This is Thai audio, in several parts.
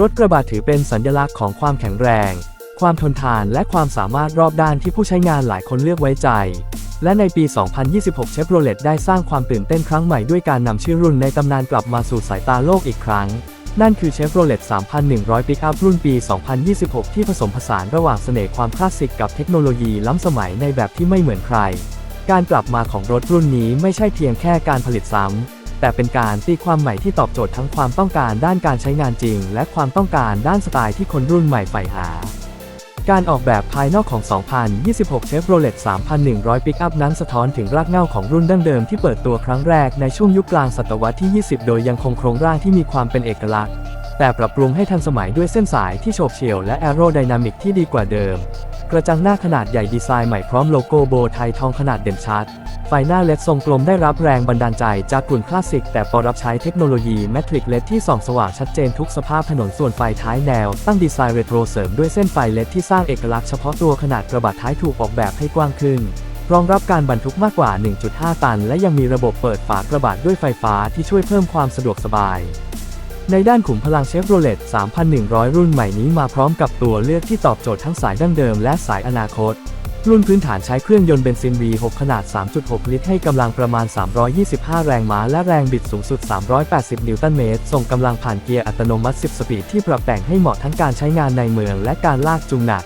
รถกระบะถือเป็นสัญลักษณ์ของความแข็งแรง ความทนทานและความสามารถรอบด้านที่ผู้ใช้งานหลายคนเลือกไว้ใจ และในปี 2026 เชฟโรเลตได้สร้างความตื่นเต้นครั้งใหม่ด้วยการนำชื่อรุ่นในตำนานกลับมาสู่สายตาโลกอีกครั้ง นั่นคือเชฟโรเลต3,100 ปิกอัพรุ่นปี 2026 ที่ผสมผสานระหว่างเสน่ห์ความคลาสสิกกับเทคโนโลยีล้ำสมัยในแบบที่ไม่เหมือนใคร การกลับมาของรถรุ่นนี้ไม่ใช่เพียงแค่การผลิตซ้ำ แต่เป็นการตีความใหม่ที่ตอบโจทย์ทั้งความต้องการด้านการใช้งานจริง และความต้องการด้านสไตล์ที่คนรุ่นใหม่ใฝ่หา การออกแบบภายนอกของ 2026 Chevrolet 3,100 Pickup นั้นสะท้อนถึงรากเหง้าของรุ่นดั้งเดิมที่เปิดตัวครั้งแรกในช่วงยุคกลางศตวรรษที่ 20 โดยยังคงโครงร่างที่มีความเป็นเอกลักษณ์ แต่ปรับปรุงให้ทันสมัยด้วยเส้นสายที่โฉบเฉี่ยวและแอโรไดนามิกที่ดีกว่าเดิม กระจังหน้าขนาดใหญ่ดีไซน์ใหม่พร้อมโลโก้โบไทยทองขนาดเด่นชัด ไฟหน้าเลดทรงกลมได้รับแรงบันดาลใจจากกลุ่นคลาสสิก แต่ปรับใช้เทคโนโลยีแมทริกเลดที่ส่องสว่างชัดเจนทุกสภาพถนนส่วนไฟท้ายแนว ตั้งดีไซน์เรโทรเสริมด้วยเส้นไฟเลดที่สร้างเอกลักษณ์เฉพาะตัวขนาดกระบะท้ายถูกออกแบบให้กว้างขึ้นรองรับการบรรทุกมากกว่า 1.5 ตัน และยังมีระบบเปิดฝากระบะด้วยไฟฟ้าที่ช่วยเพิ่มความสะดวกสบาย ในด้านขุมพลังเชฟโรเลต3,100 รุ่นใหม่นี้มาพร้อมกับตัวเลือกที่ตอบโจทย์ทั้งสายดั้งเดิมและสายอนาคต รุ่นพื้นฐานใช้เครื่องยนต์เบนซิน V6 ขนาด 3.6 ลิตรให้กำลังประมาณ 325 แรงม้าและแรงบิดสูงสุด 380 นิวตันเมตร ส่งกำลังผ่านเกียร์อัตโนมัติ 10 สปีดที่ปรับแต่งให้เหมาะทั้งการใช้งานในเมืองและการลากจูงหนัก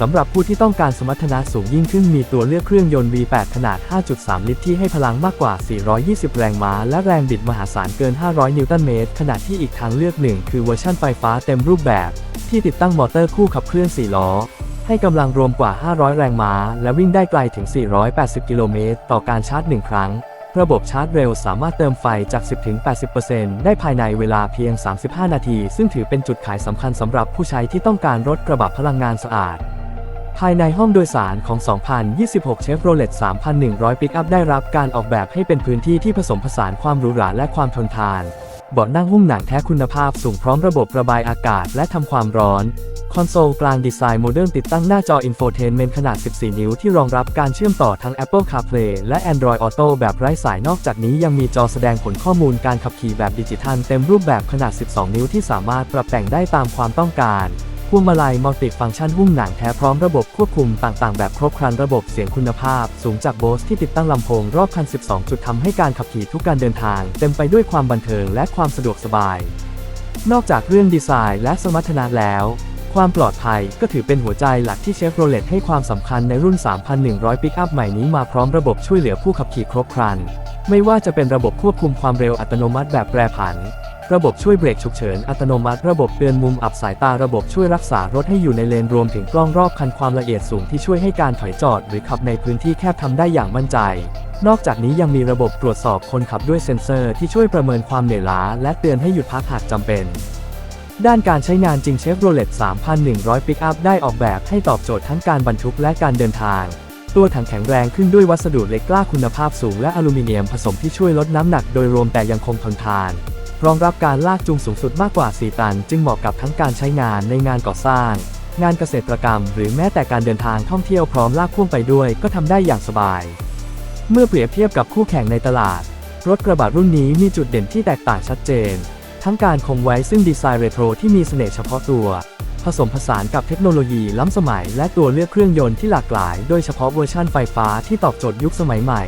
สำหรับผู้ที่ต้องการสมรรถนะสูงยิ่งขึ้นมีตัวเลือกเครื่องยนต์ V8 ขนาด 5.3 ลิตรที่ให้พลังมากกว่า 420 แรงม้า และแรงบิดมหาศาลเกิน 500 นิวตันเมตร ขณะที่อีกทางเลือกหนึ่งคือเวอร์ชันไฟฟ้าเต็มรูปแบบ ที่ติดตั้งมอเตอร์คู่ขับเคลื่อน 4 ล้อ ให้กำลังรวมกว่า 500 แรงม้า และวิ่งได้ไกลถึง 480 กิโลเมตร ต่อการชาร์จ 1 ครั้ง ระบบชาร์จเร็วสามารถเติมไฟจาก 10-80%ได้ภายในเวลาเพียง 35 นาที ซึ่งถือเป็นจุดขายสำคัญสำหรับผู้ใช้ที่ต้องการรถกระบะพลังงานสะอาด ภายในห้องโดยสารของ 2026 Chevrolet 3,100 Pickup ได้รับการออกแบบให้เป็นพื้นที่ที่ผสมผสานความหรูหราและความทนทาน เบาะนั่งหุ้มหนังแท้คุณภาพสูงพร้อมระบบระบายอากาศและทำความร้อน คอนโซลกลางดีไซน์โมเดิร์นติดตั้งหน้าจออินโฟเทนเมนต์ขนาด 14 นิ้วที่รองรับการเชื่อมต่อทั้ง Apple CarPlay และ Android Auto แบบไร้สายนอกจากนี้ยังมีจอแสดงผลข้อมูลการขับขี่แบบดิจิทัลเต็มรูปแบบขนาด 12 นิ้วที่สามารถปรับแต่งได้ตามความต้องการ พวงมาลัยมัลติฟังก์ชันหุ้มหนังแท้พร้อมระบบควบคุมต่างๆ แบบครบครันระบบเสียงคุณภาพ สูงจากโบสที่ติดตั้งลำโพงรอบคัน 12 จุดทำให้การขับขี่ทุกการเดินทาง เต็มไปด้วยความบันเทิงและความสะดวกสบาย นอกจากเรื่องดีไซน์และสมรรถนะแล้ว ความปลอดภัยก็ถือเป็นหัวใจหลักที่เชฟโรเลตให้ความสำคัญในรุ่น 3,100 ปิกอัพใหม่นี้มาพร้อมระบบช่วยเหลือผู้ขับขี่ครบครัน ไม่ว่าจะเป็นระบบควบคุมความเร็วอัตโนมัติแบบแปรผัน ระบบช่วยเบรกฉุกเฉินอัตโนมัติ ระบบเตือนมุมอับสายตา ระบบช่วยรักษารถให้อยู่ในเลนรวมถึงกล้องรอบคันความละเอียดสูงที่ช่วยให้การถอยจอด หรือขับในพื้นที่แคบทำได้อย่างมั่นใจ นอกจากนี้ยังมีระบบตรวจสอบคนขับด้วยเซ็นเซอร์ที่ช่วยประเมินความเหนื่อยล้า และเตือนให้หยุดพักหากจำเป็นด้านการใช้งานจริงเชฟโรเลต3,100 Pickup ได้ออกแบบให้ตอบโจทย์ทั้งการบรรทุกและการเดินทาง ตัวถังแข็งแรงขึ้นด้วยวัสดุเหล็กกล้าคุณภาพสูงและอลูมิเนียมผสมที่ช่วยลดน้ำหนักโดยรวมแต่ยังคงทนทาน รองรับการลากจูงสูงสุดมากกว่า 4 ตัน จึงเหมาะกับทั้งการใช้งานในงานก่อสร้าง งานเกษตรกรรม หรือแม้แต่การเดินทางท่องเที่ยวพร้อมลากพ่วงไปด้วยก็ทำได้อย่างสบาย เมื่อเปรียบเทียบกับคู่แข่งในตลาด รถกระบะรุ่นนี้มีจุดเด่นที่แตกต่างชัดเจน ทั้งการคงไว้ซึ่งดีไซน์เรโทรที่มีเสน่ห์เฉพาะตัว ผสมผสานกับเทคโนโลยีล้ำสมัย และตัวเลือกเครื่องยนต์ที่หลากหลาย โดยเฉพาะเวอร์ชันไฟฟ้าที่ตอบโจทย์ยุคสมัยใหม่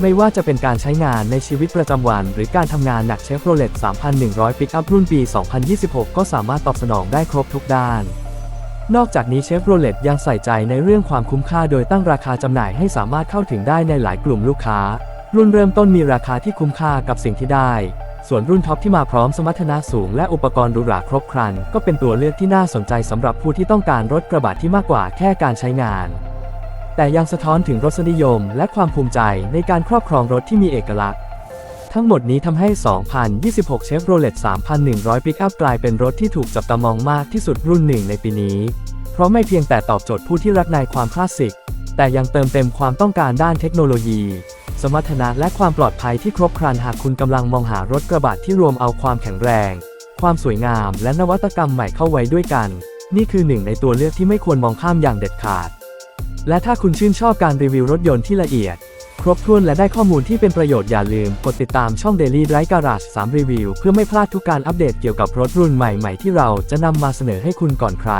ไม่ว่าจะเป็นการใช้งานในชีวิตประจำวัน หรือการทำงานหนักเชฟโรเลต3,100 ปิกอัพรุ่นปี 2026 ก็สามารถตอบสนองได้ครบทุกด้าน นอกจากนี้เชฟโรเลตยังใส่ใจในเรื่องความคุ้มค่าโดยตั้งราคาจำหน่ายให้สามารถเข้าถึงได้ในหลายกลุ่มลูกค้า รุ่นเริ่มต้นมีราคาที่คุ้มค่ากับสิ่งที่ได้ ส่วนรุ่นท็อปที่มาพร้อมสมรรถนะสูงและอุปกรณ์หรูหราครบครัน ก็เป็นตัวเลือกที่น่าสนใจสำหรับผู้ที่ต้องการรถกระบะที่มากกว่าแค่การใช้งาน แต่ยังสะท้อนถึงรสนิยมและความภูมิใจในการครอบครองรถที่มีเอกลักษณ์ ทั้งหมดนี้ทำให้ 2026 Chevrolet 3,100 Pickup กลายเป็นรถที่ถูกจับตามองมากที่สุดรุ่นหนึ่งในปีนี้ เพราะไม่เพียงแต่ตอบโจทย์ผู้ที่รักในความคลาสสิก แต่ยังเติมเต็มความต้องการด้านเทคโนโลยี สมรรถนะและความปลอดภัยที่ครบครันหากคุณกำลังมองหารถกระบะที่รวมเอาความแข็งแรง ความสวยงาม และนวัตกรรมใหม่เข้าไว้ด้วยกัน นี่คือหนึ่งในตัวเลือกที่ไม่ควรมองข้ามอย่างเด็ดขาด และถ้าคุณชื่นชอบการรีวิวรถยนต์ที่ละเอียด ครบถ้วนและได้ข้อมูลที่เป็นประโยชน์อย่าลืม กดติดตามช่อง Daily Drive Garage 3 Review เพื่อไม่พลาดทุกการอัปเดตเกี่ยวกับรถรุ่นใหม่ๆ ที่เราจะนำมาเสนอให้คุณก่อนใคร